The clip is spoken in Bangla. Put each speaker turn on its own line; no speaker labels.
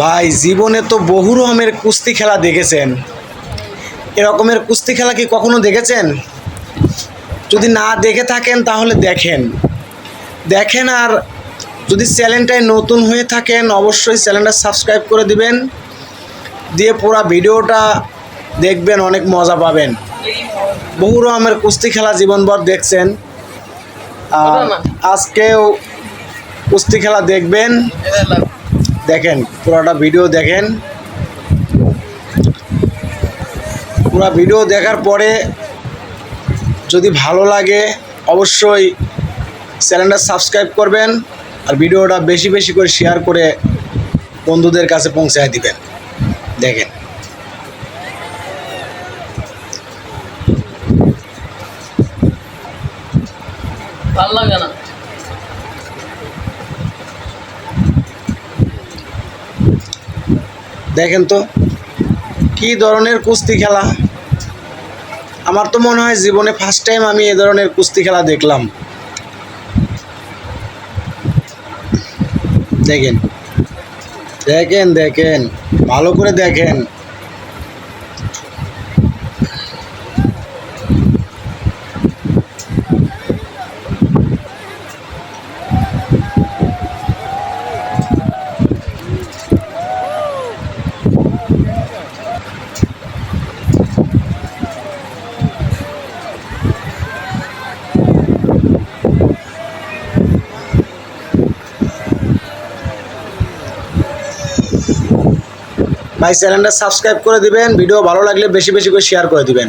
ভাই জীবনে তো বহু রকমের কুস্তি খেলা দেখেছেন। এরকমের কুস্তি খেলা কি কখনো দেখেছেন? যদি না দেখে থাকেন তাহলে দেখেন। দেখেন আর যদি চ্যানেলটায় নতুন হয়ে থাকেন অবশ্যই চ্যানেলটা সাবস্ক্রাইব করে দিবেন। দিয়ে পুরো ভিডিওটা দেখবেন অনেক মজা পাবেন। বহু রকমের কুস্তি খেলা জীবনভর দেখছেন। আর আজকেও কুস্তি খেলা দেখবেন। দেখেন, পুরোটা ভিডিও দেখেন। পুরো ভিডিও দেখার পরে যদি ভালো লাগে, অবশ্যই চ্যানেলটা সাবস্ক্রাইব করবেন আর ভিডিওটা বেশি বেশি করে শেয়ার করে বন্ধুদের কাছে পৌঁছায় দিবেন। দেখেন।
ভালো না।
দেখেন তো, কি ধরনের কুস্তি খেলা। আমার তো মনে হয় জীবনে ফার্স্ট টাইম আমি এ ধরনের কুস্তি খেলা দেখলাম। দেখেন দেখেন দেখেন, ভালো করে দেখেন। ভাই চ্যানেলটা সাবস্ক্রাইব করে দিবেন ভিডিও ভালো লাগলে বেশি বেশি করে শেয়ার করে দিবেন।